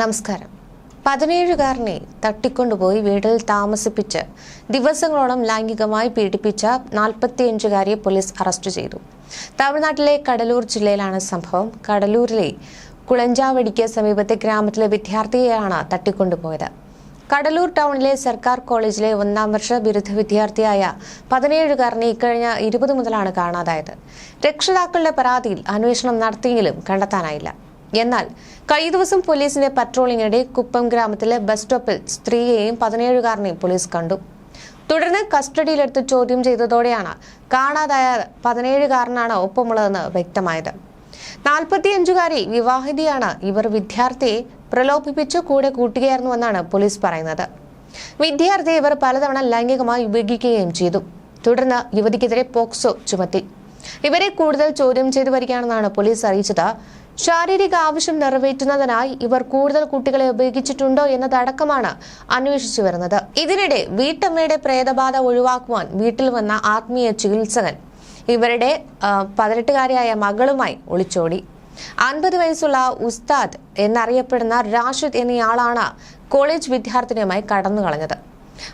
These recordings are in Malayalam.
നമസ്കാരം. പതിനേഴുകാരനെ തട്ടിക്കൊണ്ടുപോയി വീട്ടിൽ താമസിപ്പിച്ച് ദിവസങ്ങളോളം ലൈംഗികമായി പീഡിപ്പിച്ച നാൽപ്പത്തിയഞ്ചുകാരിയെ പോലീസ് അറസ്റ്റ് ചെയ്തു. തമിഴ്നാട്ടിലെ കടലൂർ ജില്ലയിലാണ് സംഭവം. കടലൂരിലെ കുളഞ്ചാവടിക്ക് സമീപത്തെ ഗ്രാമത്തിലെ വിദ്യാർത്ഥിയെയാണ് തട്ടിക്കൊണ്ടുപോയത്. കടലൂർ ടൗണിലെ സർക്കാർ കോളേജിലെ ഒന്നാം വർഷ ബിരുദ വിദ്യാർത്ഥിയായ പതിനേഴുകാരനെ ഇക്കഴിഞ്ഞ ഇരുപത് മുതലാണ് കാണാതായത്. രക്ഷിതാക്കളുടെ പരാതിയിൽ അന്വേഷണം നടത്തിയെങ്കിലും കണ്ടെത്താനായില്ല. എന്നാൽ കഴിഞ്ഞ ദിവസം പോലീസിന്റെ പട്രോളിങ്ങിനിടെ കുപ്പം ഗ്രാമത്തിലെ ബസ് സ്റ്റോപ്പിൽ സ്ത്രീയെയും പതിനേഴുകാരനെയും പോലീസ് കണ്ടു. തുടർന്ന് കസ്റ്റഡിയിലെടുത്ത് ചോദ്യം ചെയ്തതോടെയാണ് കാണാതായ പതിനേഴുകാരനാണ് ഒപ്പമുള്ളതെന്ന് വ്യക്തമായത്. നാൽപ്പത്തിയഞ്ചുകാരി വിവാഹിതയാണ് ഇവർ വിദ്യാർത്ഥിയെ പ്രലോഭിപ്പിച്ച് കൂടെ കൂട്ടുകയായിരുന്നുവെന്നാണ് പോലീസ് പറയുന്നത്. വിദ്യാർത്ഥിയെ ഇവർ പലതവണ ലൈംഗികമായി ഉപയോഗിക്കുകയും ചെയ്തു. തുടർന്ന് യുവതിക്കെതിരെ പോക്സോ ചുമത്തി. ഇവരെ കൂടുതൽ ചോദ്യം ചെയ്തു വരികയാണെന്നാണ് പോലീസ് അറിയിച്ചത്. ശാരീരിക ആവശ്യം നിറവേറ്റുന്നതിനായി ഇവർ കൂടുതൽ കുട്ടികളെ ഉപയോഗിച്ചിട്ടുണ്ടോ എന്നതടക്കമാണ് അന്വേഷിച്ചു വരുന്നത്. ഇതിനിടെ വീട്ടമ്മയുടെ പ്രേതബാധ ഒഴിവാക്കുവാൻ വീട്ടിൽ വന്ന ആത്മീയ ചികിത്സകൻ ഇവരുടെ പതിനെട്ടുകാരിയായ മകളുമായി ഒളിച്ചോടി. അൻപത് വയസ്സുള്ള ഉസ്താദ് എന്നറിയപ്പെടുന്ന റാഷിദ് എന്നയാളാണ് കോളേജ് വിദ്യാർത്ഥിനിയുമായി കടന്നു കളഞ്ഞത്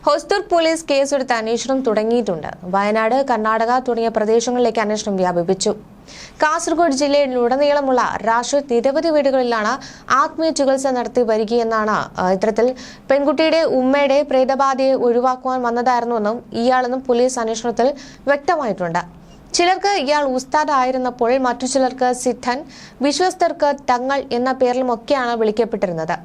ഹൊസ്തൂർ പോലീസ് കേസെടുത്ത് അന്വേഷണം തുടങ്ങിയിട്ടുണ്ട്. വയനാട് കർണാടക തുടങ്ങിയ പ്രദേശങ്ങളിലേക്ക് അന്വേഷണം വ്യാപിപ്പിച്ചു. കാസർഗോഡ് ജില്ലയിലുടനീളമുള്ള രാഷ്ട്രീയ നിരവധി വീടുകളിലാണ് ആത്മീയ ചികിത്സ നടത്തി വരികയെന്നാണ് ഇത്തരത്തിൽ പെൺകുട്ടിയുടെ ഉമ്മയുടെ പ്രേതബാധയെ ഒഴിവാക്കുവാൻ വന്നതായിരുന്നുവെന്നും ഇയാളെന്നും പോലീസ് അന്വേഷണത്തിൽ വ്യക്തമായിട്ടുണ്ട്. ചിലർക്ക് ഇയാൾ ഉസ്താദ് ആയിരുന്നപ്പോൾ മറ്റു ചിലർക്ക് സിദ്ധൻ വിശ്വസ്തർക്ക് തങ്ങൾ എന്ന പേരിലുമൊക്കെയാണ് വിളിക്കപ്പെട്ടിരുന്നത്.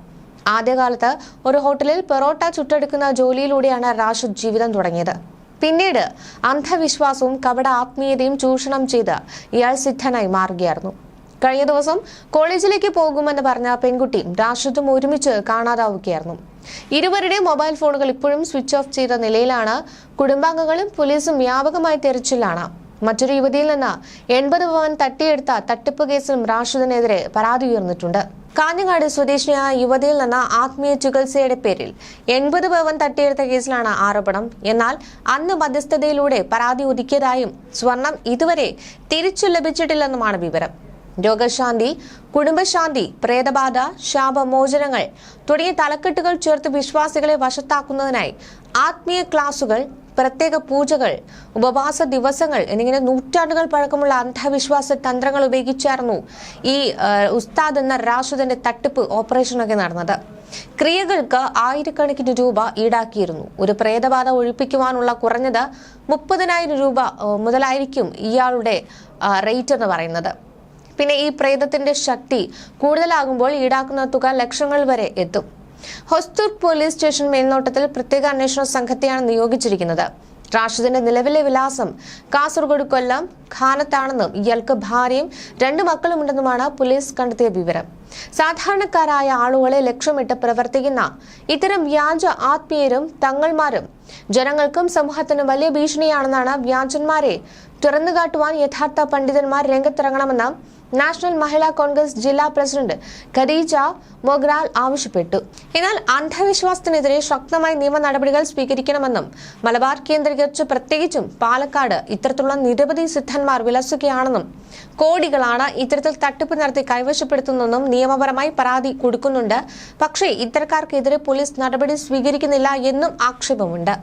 ആദ്യകാലത്ത് ഒരു ഹോട്ടലിൽ പെറോട്ട ചുട്ടെടുക്കുന്ന ജോലിയിലൂടെയാണ് റാഷിദ് ജീവിതം തുടങ്ങിയത്. പിന്നീട് അന്ധവിശ്വാസവും കപട ആത്മീയതയും ചൂഷണം ചെയ്ത് ഇയാൾ സിദ്ധനായി മാറുകയായിരുന്നു. കഴിഞ്ഞ ദിവസം കോളേജിലേക്ക് പോകുമെന്ന് പറഞ്ഞ പെൺകുട്ടിയും രാഷ്ട്രത്തും ഒരുമിച്ച് കാണാതാവുകയായിരുന്നു. ഇരുവരുടെ മൊബൈൽ ഫോണുകൾ ഇപ്പോഴും സ്വിച്ച് ഓഫ് ചെയ്ത നിലയിലാണ്. കുടുംബാംഗങ്ങളും പോലീസും വ്യാപകമായി തെരച്ചിലാണ്. മറ്റൊരു യുവതിയിൽ നിന്ന് എൺപത് പവൻ തട്ടിയെടുത്ത തട്ടിപ്പ് കേസിലും രാഷ്ട്രത്തിനെതിരെ പരാതി ഉയർന്നിട്ടുണ്ട്. കാഞ്ഞങ്ങാട് സ്വദേശിയായ യുവതിയിൽ നിന്ന് ആത്മീയ ചികിത്സയുടെ പേരിൽ എൺപത് പവൻ തട്ടിയെടുത്ത കേസിലാണ് ആരോപണം. എന്നാൽ അന്ന് മധ്യസ്ഥതയിലൂടെ പരാതി ഒതുക്കിയതായും സ്വർണം ഇതുവരെ തിരിച്ചു ലഭിച്ചിട്ടില്ലെന്നുമാണ് വിവരം. രോഗശാന്തി കുടുംബശാന്തി പ്രേതബാധ ശാപമോചനങ്ങൾ തുടങ്ങിയ തലക്കെട്ടുകൾ ചേർത്ത് വിശ്വാസികളെ വശത്താക്കുന്നതിനായി ആത്മീയ ക്ലാസുകൾ പ്രത്യേക പൂജകൾ ഉപവാസ ദിവസങ്ങൾ എന്നിങ്ങനെ നൂറ്റാണ്ടുകൾ പഴക്കമുള്ള അന്ധവിശ്വാസ തന്ത്രങ്ങൾ ഉപയോഗിച്ചായിരുന്നു ഈ ഉസ്താദ് എന്ന രാഷുദന്റെ തട്ടിപ്പ് ഓപ്പറേഷനൊക്കെ നടന്നത്. ക്രിയകൾക്ക് ആയിരക്കണക്കിന് രൂപ ഈടാക്കിയിരുന്നു. ഒരു പ്രേതബാധ ഒഴിപ്പിക്കുവാനുള്ള കുറഞ്ഞത് മുപ്പതിനായിരം രൂപ മുതലായിരിക്കും ഇയാളുടെ റേറ്റ് എന്ന് പറയുന്നത്. പിന്നെ ഈ പ്രേതത്തിന്റെ ശക്തി കൂടുതലാകുമ്പോൾ ഈടാക്കുന്ന തുക ലക്ഷങ്ങൾ വരെ എത്തും. ഹൊസ്തൂർ പോലീസ് സ്റ്റേഷൻ മേൽനോട്ടത്തിൽ പ്രത്യേക അന്വേഷണ സംഘത്തെയാണ് നിയോഗിച്ചിരിക്കുന്നത്. റാഷിദിന്റെ നിലവിലെ വിലാസം കാസർഗോഡ് കൊല്ലം ഖാനത്താണെന്നും ഇയാൾക്ക് ഭാര്യയും രണ്ട് മക്കളുമുണ്ടെന്നുമാണ് പോലീസ് കണ്ടെത്തിയ വിവരം. സാധാരണക്കാരായ ആളുകളെ ലക്ഷ്യമിട്ട് പ്രവർത്തിക്കുന്ന ഇത്തരം വ്യാജ ആത്മീയരും തങ്ങൾമാരും ജനങ്ങൾക്കും സമൂഹത്തിനും വലിയ ഭീഷണിയാണെന്നാണ് വ്യാജന്മാരെ തുറന്നുകാട്ടുവാൻ യഥാർത്ഥ പണ്ഡിതന്മാർ രംഗത്തിറങ്ങണമെന്ന് നാഷണൽ മഹിളാ കോൺഗ്രസ് ജില്ലാ പ്രസിഡന്റ് ഖരീജ മൊഗ്രാൽ ആവശ്യപ്പെട്ടു. എന്നാൽ അന്ധവിശ്വാസത്തിനെതിരെ ശക്തമായ നിയമ നടപടികൾ സ്വീകരിക്കണമെന്നും മലബാർ കേന്ദ്രീകരിച്ച് പ്രത്യേകിച്ചും പാലക്കാട് ഇത്തരത്തിലുള്ള നിരവധി സിദ്ധന്മാർ വിലസുകയാണെന്നും കോടികളാണ് ഇത്തരത്തിൽ തട്ടിപ്പ് നടത്തി കൈവശപ്പെടുത്തുന്നതെന്നും നിയമപരമായി പരാതി കൊടുക്കുന്നുണ്ട്. പക്ഷേ ഇത്തരക്കാർക്കെതിരെ പോലീസ് നടപടി സ്വീകരിക്കുന്നില്ല എന്നും ആക്ഷേപമുണ്ട്.